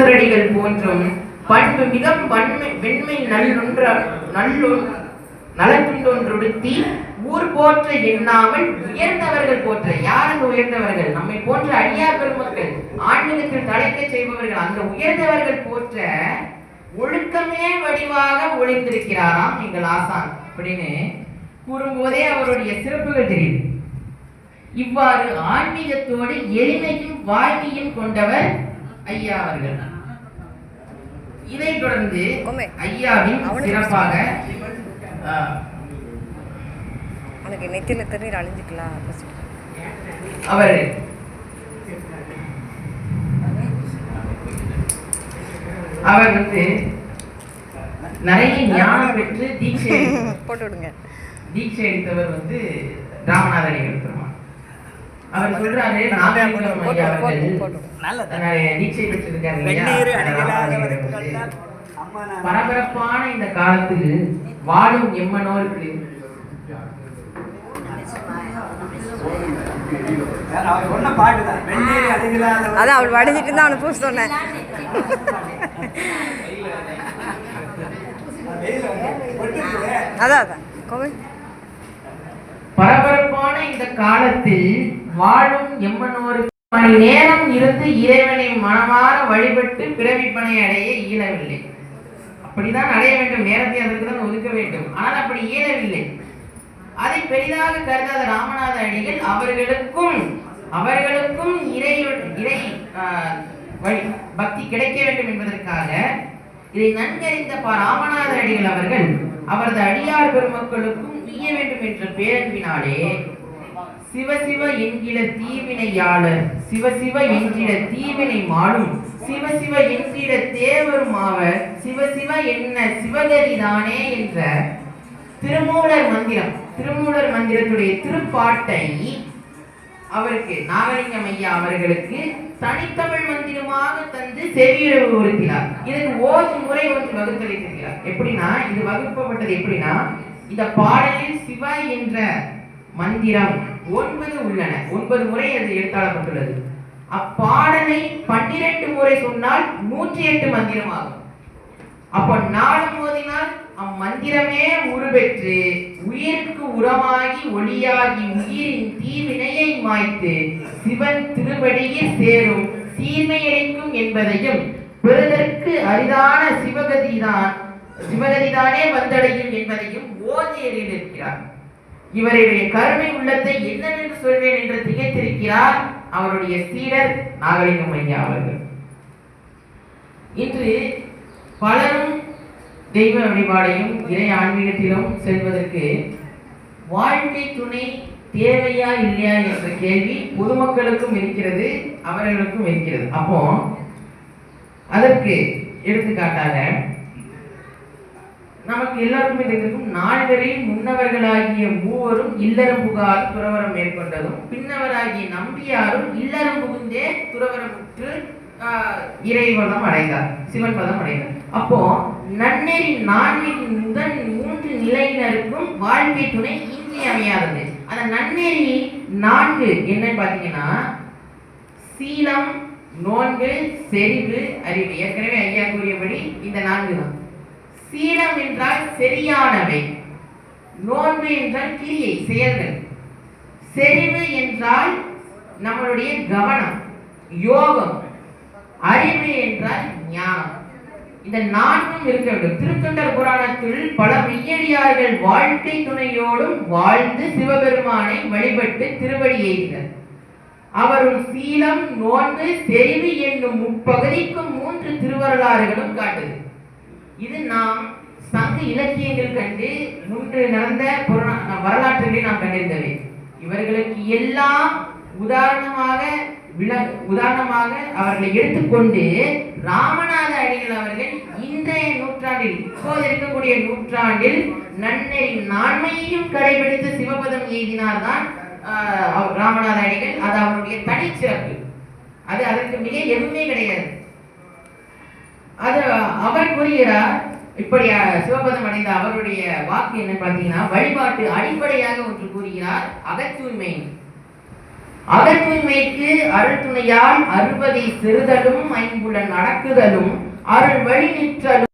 மணிவாசரடிகள் போன்றும் பண்பு மிக வன்மை வெண்மை நல்லொன்ற நல்லொன் நலத்துண்டொன்றொடுத்தி ஊர் போற்ற எண்ணாமல் உயர்ந்தவர்கள் போற்ற யார் உயர்ந்தவர்கள்? நம்மை போன்ற அடியார் பெருமக்கள் ஆன்மீகத்தில் தலைக்க செய்பவர்கள் அந்த உயர்ந்தவர்கள் போற்ற ஒழுக்கமே வடிவாக ஒளிந்திருக்கிறாராம் எங்கள் ஆசான். அப்படின்னு கூறும்போதே அவருடைய சிறப்புகள் தெரியுது. இவ்வாறு ஆன்மீகத்தோடு எளிமையும் வாய்மையும் கொண்டவர் ஐயா அவர்கள் இதைத் தொடர்ந்து. ஐயாவின் சிறப்பாக உனக்கு நெத்தியில் தண்ணீர் அழிஞ்சிக்கலாம். அவர் அவர் வந்து நிறைய ஞானம் பெற்று தீட்சை போட்டு விடுங்க தீட்சை எடுத்தவர் வந்து ராமநாதடிகள் பெருமாள் அவர் சொல்றாரு பரபரப்பான இந்த காலத்தில் வாழும் எம்மனோருக்கு அவர் சொன்ன பாட்டு தான் வெந்நீர் அடிகளாதவர் அதான் அவள் வடிஞ்சிட்டு தான் அவனை பூச சொன்னேன். அதான் அதான். கோவில்? இந்த காலத்தில் வாழும் எம்மனோரு மணி நேரம் இருந்து இறைவனை மனமாற வழிபட்டு பிறவிப்பனை அடைய இயலவில்லை. அப்படிதான் அடைய வேண்டும். நேரத்தை அதற்கு தான் ஒதுக்க வேண்டும். ஆனால் அப்படி இயலவில்லை. அதை பெரிதாக கருதாத ராமநாத அடிகள் அவர்களுக்கும் அவர்களுக்கும் இறை இறை வழி பக்தி கிடைக்க வேண்டும் என்பதற்காக இதை நன்கறிந்த ப ராமநாத அடிகள் அவர்கள் அவரது அடியார் பெருமக்களுக்கும் ஈய வேண்டும் என்ற பேரன்பினாலே சிவசிவ என்கிற தீவினையாளர் சிவசிவ என்கிற தீவினை மாடும் சிவசிவ என்கிற தேவரும் ஆவர் சிவசிவ என்ன சிவகரிதானே என்ற திருமூலர் மந்திரம் திருமூலர் மந்திரத்துடைய திருப்பாட்டை அவருக்கு நாகலிங்கம் ஐயா அவர்களுக்கு தனித்தமிழ் மந்திரமாக தந்து செவியுறவு உறுத்தினார். இதற்கு ஓது முறை ஒன்று வகுத்தளித்திருக்கிறார். எப்படின்னா இது வகுப்பப்பட்டது எப்படின்னா இந்த பாடலில் சிவ என்ற மந்திரம் ஒன்பது உள்ளன. ஒன்பது முறை அது எழுத்தாளப்பட்டுள்ளது அப்பாடலை பன்னிரண்டு முறை சொன்னால் நூற்றி எட்டு மந்திரம் ஆகும் அப்போ நாளும் மோதினால் அம்மந்திரமே உருபெற்று உயிருக்கு உரமாகி ஒளியாகி உயிரின் தீவினையை மாய்த்து சிவன் திருவடியில் சேரும் தீமையடைக்கும் என்பதையும் பிறதற்கு அரிதான சிவகதிதான் சிவகதிதானே வந்தடையும் என்பதையும் ஓதி இருக்கிறார். இவருடைய கருணை உள்ளத்தை என்னவென்று சொல்வேன் என்று திகைத்திருக்கிறார் அவருடைய சீடர் நாகலிங்கம் ஐயா அவர்கள். இன்று பலரும் தெய்வ வழிபாடையும் இறை ஆன்மீகத்திலும் செல்வதற்கு வாழ்க்கை துணை தேவையா இல்லையா என்ற கேள்வி பொதுமக்களுக்கும் இருக்கிறது அவர்களுக்கும் இருக்கிறது. அப்போ அதற்கு எடுத்துக்காட்டாக நமக்கு எல்லாருக்குமே தெரிந்திருக்கும் நால்வரில் முன்னவர்களாகிய மூவரும் இல்லறம் புகாது துறவரம் மேற்கொண்டதும் பின்னவராகிய நம்பியாரும் இல்லறம் புகுந்தே துறவரமுற்று ஆஹ், இறைவனம் அடைந்தார் சிவன் பதம் அடைந்தார். அப்போ நன்னெறி நான்கின் முதல் மூன்று நிலையினருக்கும் வாழ்க்கை துணை இன்றியமையாதது அந்த நன்னெறி நான்கு என்னன்னு பார்த்தீங்கன்னா சீலம் நோன்பு செறிவு அறிவு. ஏற்கனவே ஐயா கூறியபடி இந்த நான்கு தான். சீலம் என்றால் சரியானவை நோன்பு என்றால் கிரியை செயல்கள். செறிவு என்றால் நம்மளுடைய கவனம் யோகம். அறிவு என்றால் ஞானம். இந்த நான்கும் இருக்க வேண்டும். திருத்தொண்டர் புராணத்தில் பல மெய்யடியார்கள் வாழ்க்கை துணையோடும் வாழ்ந்து சிவபெருமானை வழிபட்டு திருவடி எய்தினர் அவருள் சீலம் நோன்பு செறிவு என்னும் முப்பகுதிக்கும் மூன்று திருவரலாறுகளும் காட்டுது இது நாம் சங்க இலக்கியங்கள் கண்டு முன்று நடந்த புராண வரலாற்றுகளை நாம் கண்டிருந்தவை இவர்களுக்கு எல்லாம் உதாரணமாக விள உதாரணமாக அவர்களை எடுத்துக்கொண்டு ராமநாத அடிகள் அவர்கள் இன்றைய நூற்றாண்டில் இப்போது இருக்கக்கூடிய நூற்றாண்டில் நன்னை நான்மையையும் கடைபிடித்து சிவபதம் எழுதினார்தான் ராமநாத அடிகள். அது அவருடைய தனிச்சிறப்பு. அது அதற்கு மிக எதுவுமே கிடையாது அது அவர் கூறுகிறார் இப்படி சிவபதம் அடைந்த அவருடைய வாக்கு என்ன பார்த்தீங்கன்னா வழிபாட்டு அடிப்படையாக ஒன்று கூறுகிறார் அகத்தூய்மை. அகத்தூய்மைக்கு அருள் துணையால் அறுபதை சிறுதலும் ஐம்புலன் நடக்குதலும் அருள் வழி நிற்றலும்.